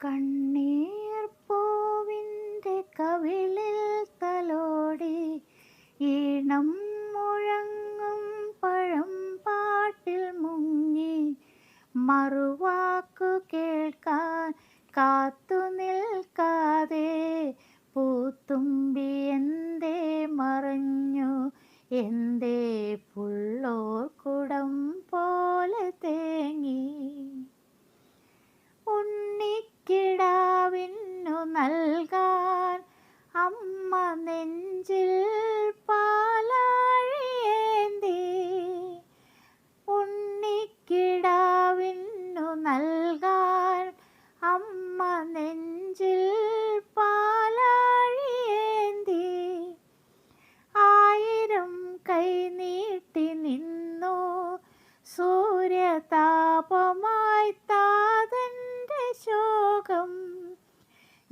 കണ്ണീർ പൂവിന്റെ കവിളിൽ തലോടി ഈണം മുഴങ്ങും പഴം പാട്ടിൽ മുങ്ങി മറുവാക്കു കേൾക്കാൻ കാത്തു നിൽക്കാതെ പൂത്തുമ്പി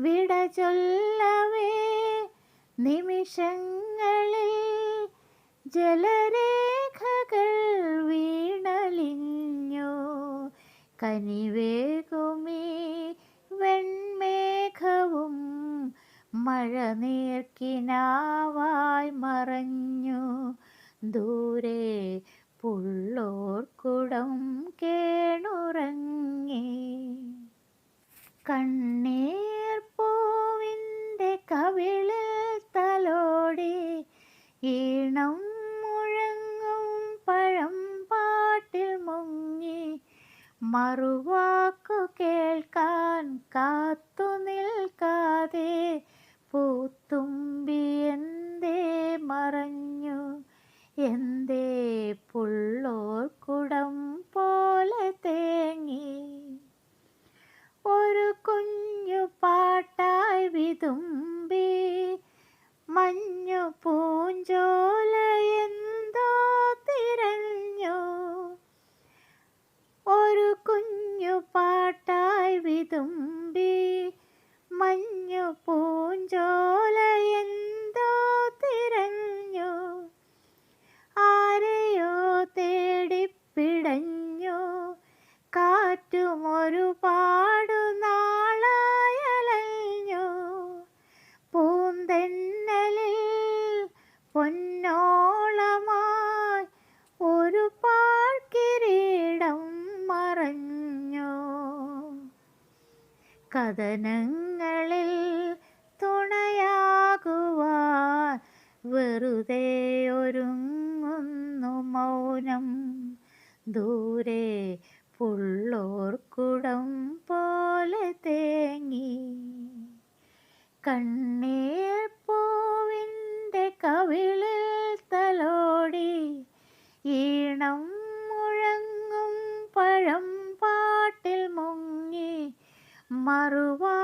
വിട ചൊല്ലവേ നിമിഷങ്ങളിൽ ജലരേഖകൾ വീണലിഞ്ഞു. കനിവേകുമേ വെൺമേഘവും മഴ നീർക്കിനാവായി മറഞ്ഞു. ദൂരെ പുള്ളോർക്കുടം കേണുറങ്ങി. കണ്ണീർ പൂവിന്റെ കവിളിൽ തലോടി ഈണം മുഴങ്ങും പഴം പാട്ടിൽ മുങ്ങി മറുവാക്കു കേൾക്കാൻ കാത്തു നിൽക്കാതെ പൂത്തുമ്പി എന്തേ മറഞ്ഞു? എന്തേ പുള്ളോർ കുടം പോലെ തേങ്ങി? ഒരു കുഞ്ഞു പാട്ടായി വിതുമ്പി പാട്ടായി വിതുമ്പി മഞ്ഞു പൂഞ്ചോല എന്തോ തിരഞ്ഞു. ആരെയോ തേടിപ്പിടഞ്ഞു കാറ്റും ഒരുപാടു നാളായലഞ്ഞു പൂന്തെന്നലിൽ കഥനങ്ങളിൽ തുണയാകുവാൻ വെറുതെ ഒരുങ്ങുന്നു മൗനം. ദൂരെ പുള്ളോർക്കുടം പോലെ തേങ്ങി. കണ്ണീർ പൂവിന്റെ കവിളിൽ മറുവാക്കു